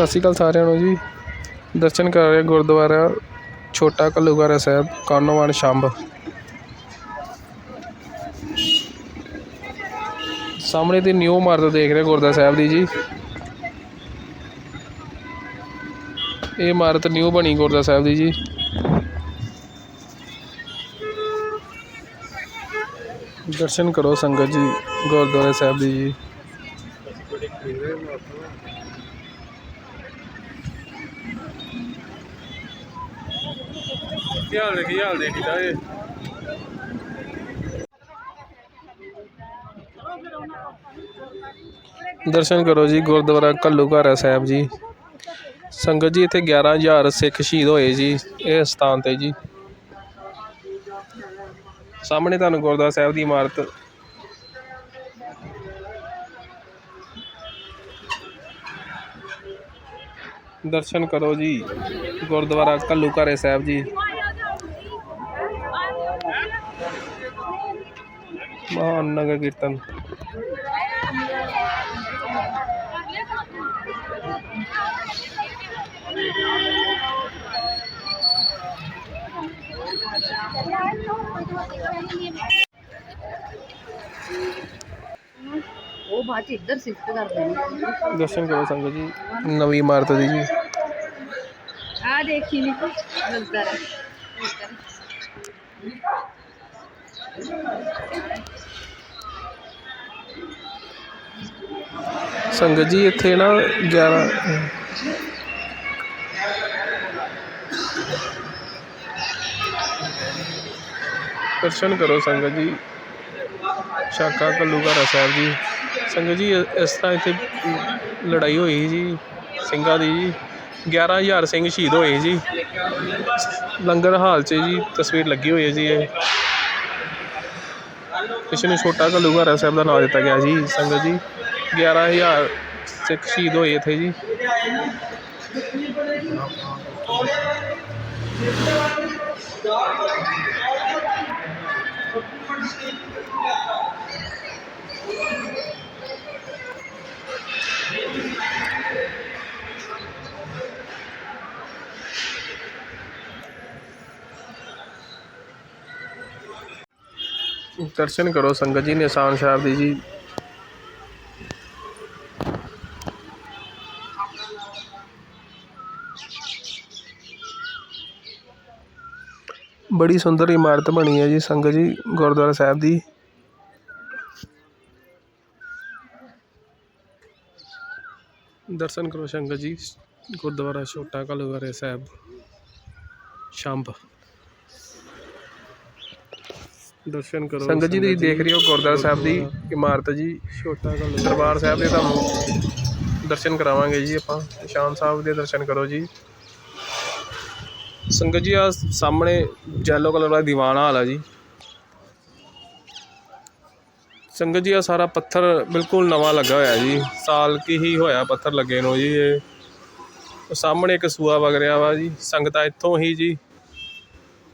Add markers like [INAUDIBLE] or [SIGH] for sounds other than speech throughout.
ਸਤਿ ਸ਼੍ਰੀ ਅਕਾਲ ਸਾਰਿਆਂ ਨੂੰ ਜੀ। ਦਰਸ਼ਨ ਕਰ ਰਹੇ ਗੁਰਦੁਆਰਾ ਛੋਟਾ ਘੱਲੂਘਾਰਾ ਸਾਹਿਬ ਕਾਨੋਵਾਨ ਸ਼ੰਭ। ਸਾਹਮਣੇ ਤੇ ਨਿਊ ਇਮਾਰਤ ਦੇਖ ਰਹੇ ਗੁਰਦੁਆਰਾ ਸਾਹਿਬ ਦੀ ਜੀ। ਇਹ ਇਮਾਰਤ ਨਿਊ ਬਣੀ ਗੁਰਦੁਆਰਾ ਸਾਹਿਬ ਦੀ ਜੀ। ਦਰਸ਼ਨ ਕਰੋ ਸੰਗਤ ਜੀ, ਗੁਰਦੁਆਰਾ ਸਾਹਿਬ ਦੀ ਜੀ। ਕੀ ਹਾਲ ਹੈ ਕੀ ਹਾਲ ਦੇਖੀਦਾ ਇਹ। ਦਰਸ਼ਨ ਕਰੋ ਜੀ, ਗੁਰਦੁਆਰਾ ਘੱਲੂਘਾਰਾ ਸਾਹਿਬ ਜੀ। ਸੰਗਤ ਜੀ, ਇੱਥੇ 11000 ਸਿੱਖ ਸ਼ਹੀਦ ਹੋਏ ਜੀ, ਇਹ ਸਥਾਨ ਤੇ ਜੀ। ਸਾਹਮਣੇ ਤੁਹਾਨੂੰ ਗੁਰਦੁਆਰਾ ਸਾਹਿਬ ਦੀ ਇਮਾਰਤ। ਦਰਸ਼ਨ ਕਰੋ ਜੀ, ਗੁਰਦੁਆਰਾ ਘੱਲੂਘਾਰੇ ਸਾਹਿਬ ਜੀ। ਮਹਾਨ ਨਗਰ ਕੀਰਤਨ। ਉਹ ਬਾਅਦ ਚ ਇੱਧਰ ਸ਼ਿਫਟ ਕਰ ਦੇਣੀ ਦਰਸ਼ਨ ਕਰੋ ਸੰਗਤ ਜੀ। ਨਵੀਂ ਇਮਾਰਤ ਦੀ ਜੀ। ਆ ਦੇਖੀ ਨੀ ਨਜ਼ਰ ਸੰਗਤ ਜੀ, ਇੱਥੇ ਨਾ 11 ਦਰਸ਼ਨ ਕਰੋ ਸੰਗਤ ਜੀ। ਸ਼ਾਕਾ ਘੱਲੂਘਾਰਾ ਸਾਹਿਬ ਜੀ। ਸੰਗਤ ਜੀ, ਇਸ ਤਰ੍ਹਾਂ ਇੱਥੇ ਲੜਾਈ ਹੋਈ ਜੀ, ਸਿੰਘਾਂ ਦੀ ਜੀ। 11000 ਸਿੰਘ ਸ਼ਹੀਦ ਹੋਏ ਜੀ ਲੰਗਰ ਹਾਲ 'ਚ ਜੀ, ਤਸਵੀਰ ਲੱਗੀ ਹੋਈ ਹੈ ਜੀ ਇਹ। ਇਸ ਨੂੰ ਛੋਟਾ ਘੱਲੂਘਾਰਾ ਸਾਹਿਬ ਦਾ ਨਾਮ ਦਿੱਤਾ ਗਿਆ ਜੀ ਸੰਗਤ ਜੀ 11000 ਸਿੱਖ ਸ਼ਹੀਦ ਹੋਏ ਇੱਥੇ ਜੀ ਦਰਸ਼ਨ ਕਰੋ ਸੰਗਤ ਜੀ ਨਿਸ਼ਾਨ ਸਾਹਿਬ ਦੀ ਬੜੀ ਸੁੰਦਰ ਇਮਾਰਤ ਬਣੀ ਹੈ ਜੀ ਸੰਗਤ ਜੀ ਗੁਰਦੁਆਰਾ ਸਾਹਿਬ ਦੀ। ਦਰਸ਼ਨ ਕਰੋ ਸੰਗਤ ਜੀ ਗੁਰਦੁਆਰਾ ਛੋਟਾ ਘੱਲੂਘਾਰੇ ਸਾਹਿਬ ਸ਼ੰਭ ਦਰਸ਼ਨ ਕਰੋ ਸੰਗਤ ਜੀ ਤੁਸੀਂ ਦੇਖ ਰਹੇ ਹੋ ਗੁਰਦੁਆਰਾ ਸਾਹਿਬ ਦੀ ਇਮਾਰਤ ਜੀ। ਛੋਟਾ ਘੱਲੂਘਾਰਾ ਦਰਬਾਰ ਸਾਹਿਬ ਦੇ ਤੁਹਾਨੂੰ ਦਰਸ਼ਨ ਕਰਾਵਾਂਗੇ ਜੀ ਆਪਾਂ। ਨਿਸ਼ਾਨ ਸਾਹਿਬ ਦੇ ਦਰਸ਼ਨ ਕਰੋ ਜੀ। ਸੰਗਤ ਜੀ ਆ ਸਾਹਮਣੇ ਯੈਲੋ ਕਲਰ ਵਾਲਾ ਦੀਵਾਨ ਹਾਲ ਆ ਜੀ। ਸੰਗਤ ਜੀ ਆ ਸਾਰਾ ਪੱਥਰ ਬਿਲਕੁਲ ਨਵਾਂ ਲੱਗਾ ਹੋਇਆ ਜੀ। ਸਾਲ ਕੀ ਹੀ ਹੋਇਆ ਪੱਥਰ ਲੱਗੇ ਨੂੰ ਜੀ ਇਹ। ਸਾਹਮਣੇ ਇੱਕ ਸੂਆ ਵਗ ਰਿਹਾ ਵਾ ਜੀ। ਸੰਗਤਾਂ ਇੱਥੋਂ ਹੀ ਜੀ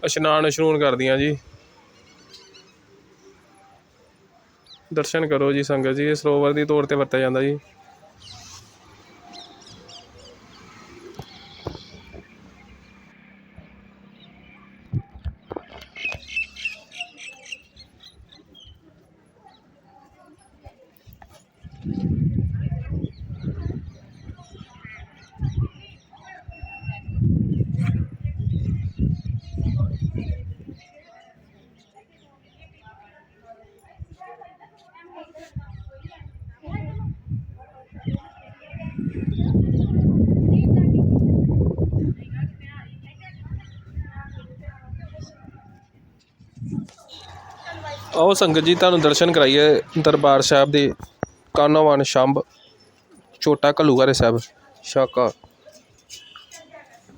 ਇਸ਼ਨਾਨ ਇਸ਼ਨੂਨ ਕਰਦੀਆਂ ਜੀ। ਦਰਸ਼ਨ ਕਰੋ ਜੀ ਸੰਗਤ ਜੀ, ਇਹ ਸਰੋਵਰ ਦੀ ਤੌਰ ਤੇ ਵਰਤਿਆ ਜਾਂਦਾ ਜੀ। ਆਓ ਸੰਗਤ ਜੀ ਤੁਹਾਨੂੰ ਦਰਸ਼ਨ ਕਰਾਈਏ ਦਰਬਾਰ ਸਾਹਿਬ ਦੇ। ਕਾਨੋਵਾਨ ਸ਼ੰਭ ਛੋਟਾ ਘੱਲੂਘਾਰੇ ਸਾਹਿਬ ਸ਼ਾਕਾ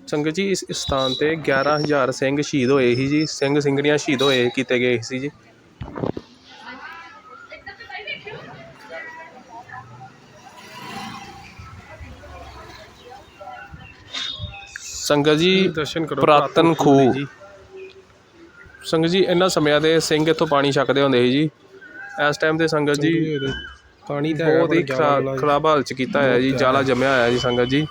ਸੰਗਤ ਜੀ ਇਸ ਸਥਾਨ ਤੇ 11000 ਸਿੰਘ ਸ਼ਹੀਦ ਹੋਏ ਸੀ ਜੀ। ਸਿੰਘ ਸਿੰਘਣੀਆਂ ਸ਼ਹੀਦ ਹੋਏ ਕੀਤੇ ਗਏ ਸੀ ਜੀ। ਸੰਗਤ ਜੀ ਦਰਸ਼ਨ ਕਰੋ ਪੁਰਾਤਨ ਖੂਹ। ਸੰਗਤ ਜੀ ਇਹਨਾਂ ਸਮਿਆਂ ਦੇ ਸਿੰਘ ਇੱਥੋਂ ਪਾਣੀ ਛਕਦੇ ਹੁੰਦੇ ਸੀ ਜੀ। ਇਸ ਟਾਈਮ ਤੇ ਸੰਗਤ ਜੀ ਪਾਣੀ ਤਾਂ ਹੈਗਾ ਬਹੁਤ ਹੀ ਖਰਾ- ਖਰਾਬ ਹਾਲ ਚ ਕੀਤਾ ਹੋਇਆ ਜੀ ਜਾਲਾ ਜੰਮਿਆ ਹੋਇਆ ਜੀ ਸੰਗਤ ਜੀ।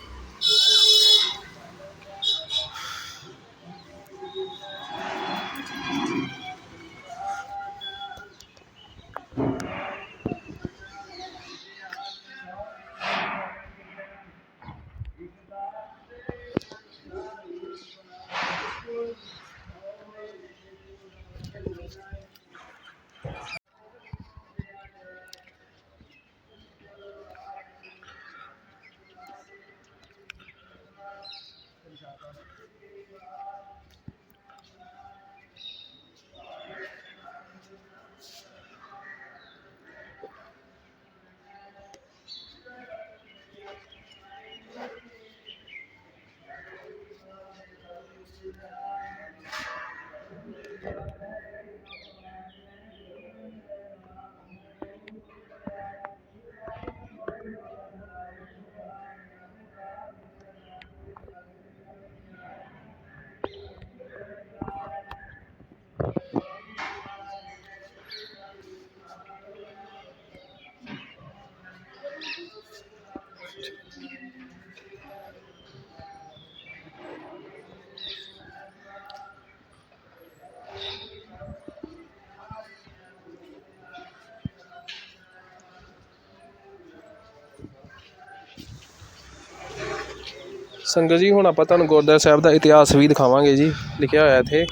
ਸੰਗਤ ਜੀ, ਹੁਣ ਆਪਾਂ ਤੁਹਾਨੂੰ ਗੁਰਦੁਆਰਾ ਸਾਹਿਬ ਦਾ ਇਤਿਹਾਸ ਵੀ ਦਿਖਾਵਾਂਗੇ ਜੀ, ਲਿਖਿਆ ਹੋਇਆ ਇੱਥੇ।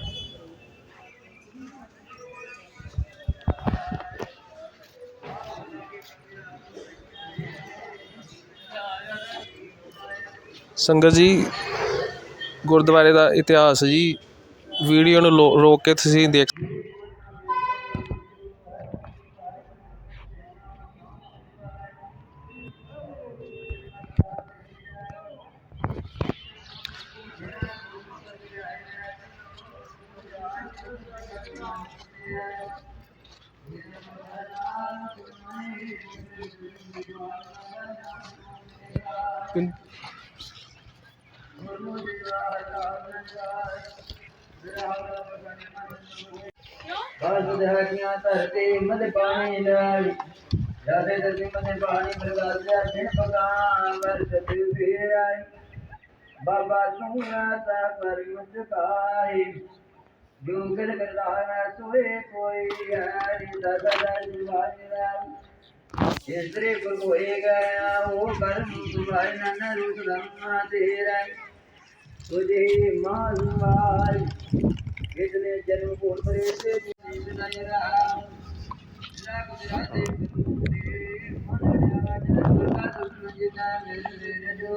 ਸੰਗਤ ਜੀ, ਗੁਰਦੁਆਰੇ ਦਾ ਇਤਿਹਾਸ ਜੀ, ਵੀਡੀਓ ਨੂੰ ਲੋ- ਰੋਕ ਕੇ ਤੁਸੀਂ ਦੇਖ ਬਾਸੁਧਾਰੀਆਂ ਧਰਤੀ ਮਦ ਪਾਣੀ ਲਾਈ ਜਾਦੇ ਧਰਤੀ ਮਦ ਪਾਣੀ ਬਰਗਾਸਿਆ ਦਿਨ ਪਕਾਂ ਵਰਸਤ ਫੇਰ ਆਈ ਬਾਬਾ ਸੁਣਾ ਤਾ ਪਰ ਮੁਸਕਾਈ ਜੋ ਕਰ ਕਰਦਾ ਨਾ ਸੋਏ ਕੋਈ ਹਰੀ ਦਾਦਾ ਦਾ ਜਵਾਨੀ ਰਾਮ ਇਸਰੇ ਗੁਰ ਹੋਏ ਗਿਆ ਉਹ ਕਰਮ ਤੁਮਾਰੇ ਨਨ ਰੂਪ ਰਮਾ ਤੇਰਾ ਤੁਝੇ ਮਾਲਵਾਈ ਇਤਨੇ ਜਨਮ ਕੋਲ ਪਰੇ ਤੇ ਨੀਂਦ ਨਹੀਂ ਰਹਾ। ਜਾ ਗੁਜਰਾਤੇ ਕੁੱਤੇ ਮਨ ਰਾਜ ਦਾ ਦੁਸ਼ਮਨ ਜਿਨਾ ਮੇਰੇ ਜੋ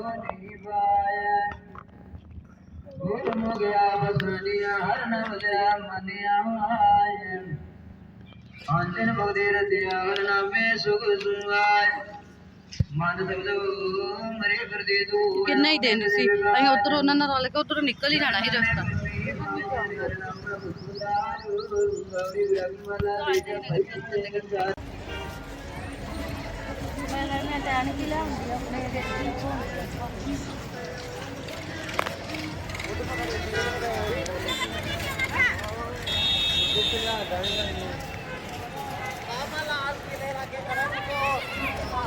ਕਿੰਨਾ ਹੀ ਦਿਨ ਸੀ? ਅਸੀਂ ਉਧਰ ਉਹਨਾਂ ਨਾਲ ਰਲ ਕੇ ਉਧਰੋਂ ਨਿਕਲ ਹੀ ਜਾਣਾ ਸੀ ਰਸਤਾ। ਮੈਂ ਟੈਨ ਕੀ ਲਾਉਂਦੀ ਆਪਣੇ ਦੇਖੀ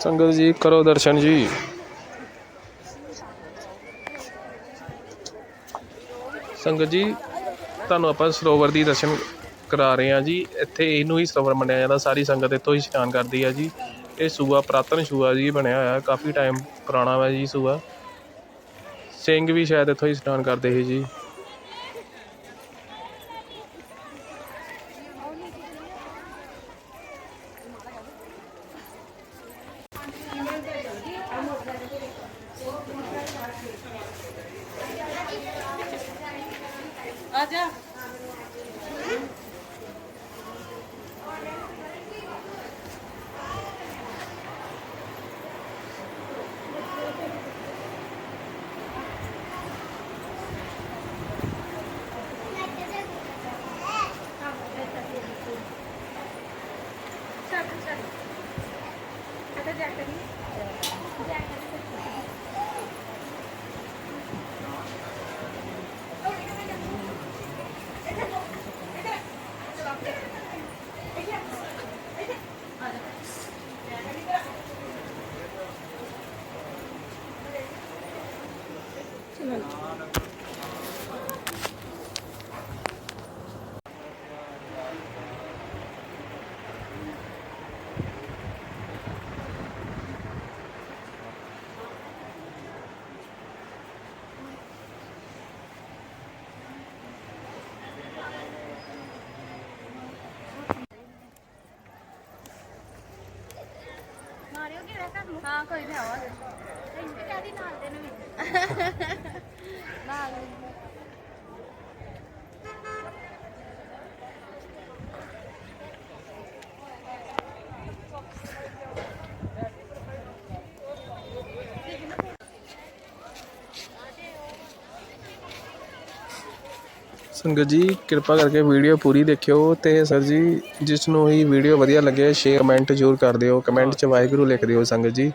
ਸੰਗਤ ਜੀ, ਕਰੋ ਦਰਸ਼ਨ ਜੀ। ਸੰਗਤ ਜੀ, ਤੁਹਾਨੂੰ ਆਪਾਂ ਸਰੋਵਰ ਦੀ ਦਰਸ਼ਨ ਕਰਾ ਰਹੇ ਹਾਂ ਜੀ। ਇੱਥੇ ਇਹਨੂੰ ਹੀ ਸਰੋਵਰ ਮੰਨਿਆ ਜਾਂਦਾ, ਸਾਰੀ ਸੰਗਤ ਇੱਥੋਂ ਹੀ ਇਸ਼ਨਾਨ ਕਰਦੀ ਹੈ ਜੀ। ਇਹ ਸੂਆ, ਪ੍ਰਾਤਨ ਸੂਆ ਜੀ ਬਣਿਆ ਹੋਇਆ, ਕਾਫੀ ਟਾਈਮ ਪੁਰਾਣਾ ਵਾ ਜੀ ਸੂਆ। ਸਿੰਘ ਵੀ ਸ਼ਾਇਦ ਇੱਥੋਂ ਹੀ ਇਸ਼ਨਾਨ ਕਰਦੇ ਸੀ ਜੀ। ਆ ਜਾ ਹਾਂ ਕੋਈ ਨਹੀਂ ਆਵਾਂਗੇ। ਨਾਲ ਦੇ ਨੂੰ [LAUGHS] ਨਾਲ ਸੰਗਤ ਜੀ, ਕਿਰਪਾ ਕਰਕੇ ਵੀਡੀਓ ਪੂਰੀ ਦੇਖਿਓ ਤੇ ਸਰ ਜੀ, ਜਿਸ ਨੂੰ ਹੀ ਵੀਡੀਓ ਵਧੀਆ ਲੱਗੇ ਸ਼ੇਅਰ ਕਮੈਂਟ ਜ਼ਰੂਰ ਕਰ ਦਿਓ। ਕਮੈਂਟ 'ਚ ਵਾਹਿਗੁਰੂ ਲਿਖ ਦਿਓ ਸੰਗਤ ਜੀ।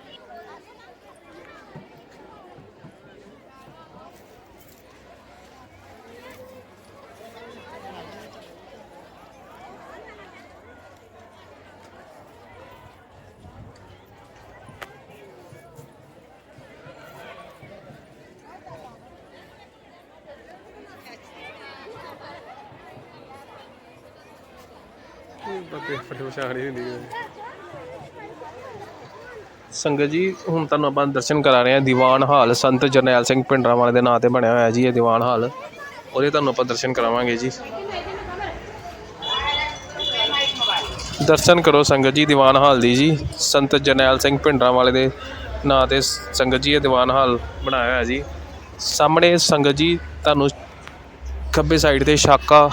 ਸੰਗਤ ਜੀ, ਹੁਣ ਤੁਹਾਨੂੰ ਆਪਾਂ ਦਰਸ਼ਨ ਕਰਾ ਰਹੇ ਹਾਂ। ਦੀਵਾਨ ਹਾਲ, ਸੰਤ ਜਰਨੈਲ ਸਿੰਘ ਪਿੰਡਰਾਂ ਵਾਲੇ ਦੇ ਨਾਂ ਤੇ ਬਣਿਆ ਹੋਇਆ ਜੀ ਇਹ ਦੀਵਾਨ ਹਾਲ। ਉਹਦੇ ਤੁਹਾਨੂੰ ਆਪਾਂ ਦਰਸ਼ਨ ਕਰਾਵਾਂਗੇ ਜੀ। ਦਰਸ਼ਨ ਕਰੋ ਸੰਗਤ ਜੀ, ਦੀਵਾਨ ਹਾਲ ਦੀ ਜੀ। ਸੰਤ ਜਰਨੈਲ ਸਿੰਘ ਪਿੰਡਰਾਂ ਵਾਲੇ ਦੇ ਨਾਂ ਤੇ ਸੰਗਤ ਜੀ ਇਹ ਦੀਵਾਨ ਹਾਲ ਬਣਾਇਆ ਹੋਇਆ ਜੀ। ਸਾਹਮਣੇ ਸੰਗਤ ਜੀ, ਤੁਹਾਨੂੰ ਖੱਬੇ ਸਾਈਡ ਤੇ ਸ਼ਾਕਾ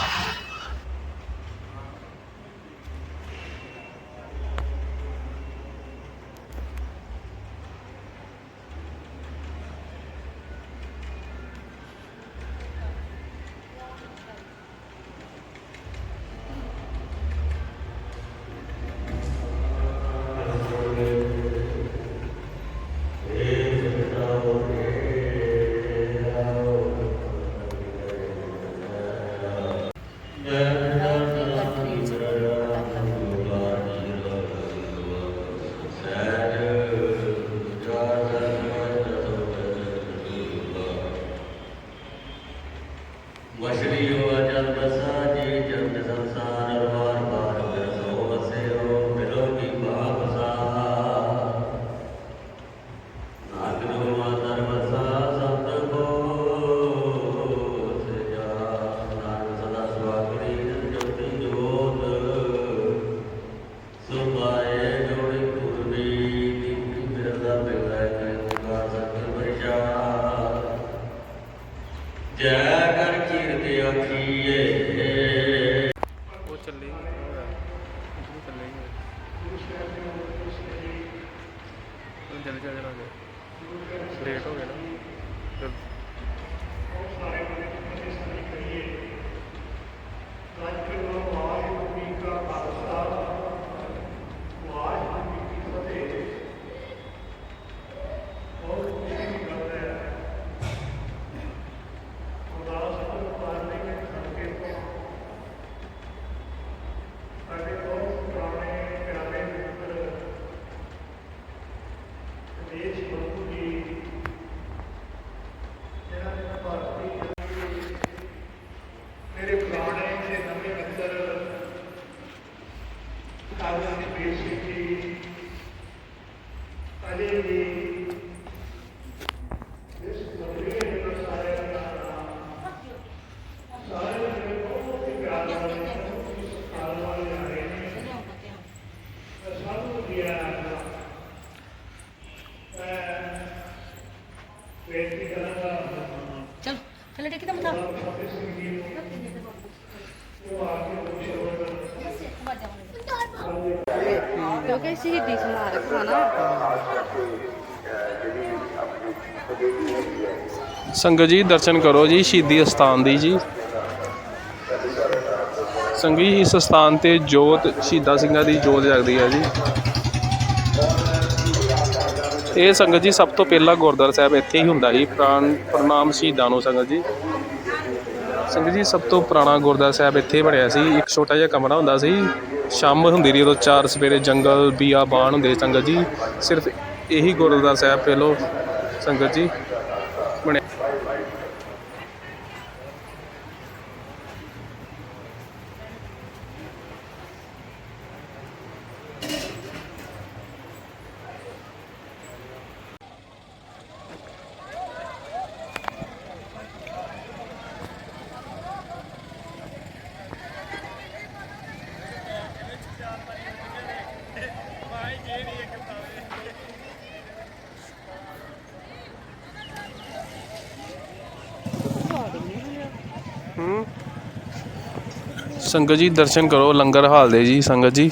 ਜਲ ਜਾ ਜਰਾ ਲੇਟ ਹੋ ਗਿਆ ਨਾ ਮੇਰੇ ਪੁਰਾਣੇ ਤੇ ਨਵੇਂ ਮਿੱਤਰ ਕਾਜ਼ਾ ਦੀ ਬੇਸਿੱਕੀ ਅਜੇ ਵੀ ਇਸ ਨਵੀਂ ਦੇ ਸਾਰੇ ਸਾਰੇ ਮੇਰੇ ਬਹੁਤ ਹੀ ਪਿਆਰ ਵਾਲੇ ਬਹੁਤ ਹੀ ਸਤਿਕਾਰ ਵਾਲੇ ਆ ਰਹੇ ਨੇ ਮੈਂ ਸਭ ਨੂੰ ਦਿਆ ਮੈਂ ਬੇਨਤੀ ਕਰਾਂਗਾ ਚਲ ਥੱਲੇ ਟੇਕੀ ਤਾਂ ਮਥਾ ਕਿਉਂਕਿ ਸ਼ਹੀਦੀ ਸਮਾਰਕ ਆ ਨਾ ਸੰਗਤ ਜੀ, ਦਰਸ਼ਨ ਕਰੋ ਜੀ, ਸ਼ਹੀਦੀ ਅਸਥਾਨ ਦੀ ਜੀ। ਸੰਗਤ ਇਸ ਸਥਾਨ ਤੇ ਜੋਤ, ਸ਼ਹੀਦਾਂ ਸਿੰਘਾਂ ਦੀ ਜੋਤ ਜਗਦੀ ਹੈ ਜੀ। ਇਹ ਸੰਗਤ ਜੀ, ਸਭ ਤੋਂ ਪਹਿਲਾਂ ਗੁਰਦੁਆਰਾ ਸਾਹਿਬ ਇੱਥੇ ਹੀ ਹੁੰਦਾ ਜੀ ਪ੍ਰਾਨ ਪ੍ਰਣਾਮ ਸ਼ਹੀਦਾਂ ਨੂੰ ਸੰਗਤ ਜੀ। ਸੰਗਤ ਜੀ, ਸਭ ਤੋਂ ਪੁਰਾਣਾ ਗੁਰਦੁਆਰਾ ਸਾਹਿਬ ਇੱਥੇ ਬਣਿਆ ਸੀ, ਇੱਕ ਛੋਟਾ ਜਿਹਾ ਕਮਰਾ ਹੁੰਦਾ ਸੀ। ਸ਼ਾਮ ਹੁੰਦੀ ਰਹੀ, ਉਦੋਂ ਚਾਰ ਸਵੇਰੇ ਜੰਗਲ ਬੀਆਬਾਨ ਹੁੰਦੇ ਸੀ ਸੰਗਤ ਜੀ। ਸਿਰਫ ਇਹੀ ਗੁਰਦੁਆਰਾ ਸਾਹਿਬ ਪਹਿਲੋ ਸੰਗਤ ਜੀ ਬਣਿਆ ਸੰਗਤ ਜੀ ਦਰਸ਼ਨ ਕਰੋ ਲੰਗਰ ਹਾਲ ਦੇ ਜੀ ਸੰਗਤ ਜੀ।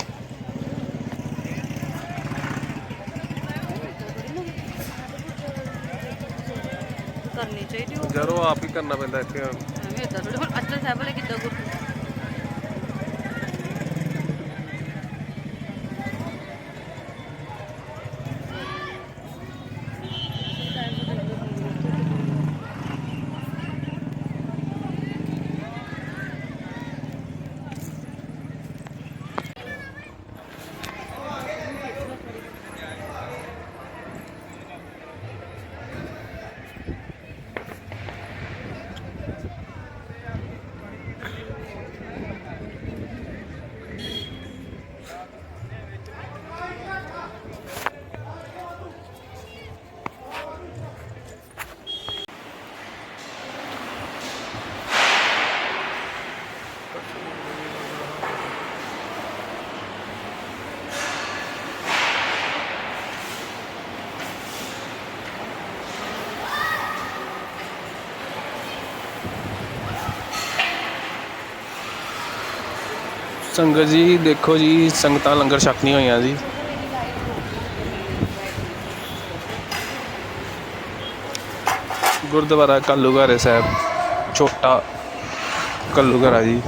ਸੰਗਤ ਜੀ, ਦੇਖੋ ਜੀ, ਸੰਗਤਾਂ ਲੰਗਰ ਛਕਣੀਆਂ ਹੋਈਆਂ ਜੀ। ਗੁਰਦੁਆਰਾ ਕੱਲੂਘਾਰੇ ਸਾਹਿਬ, ਛੋਟਾ ਕੱਲੂਘਾਰਾ ਜੀ।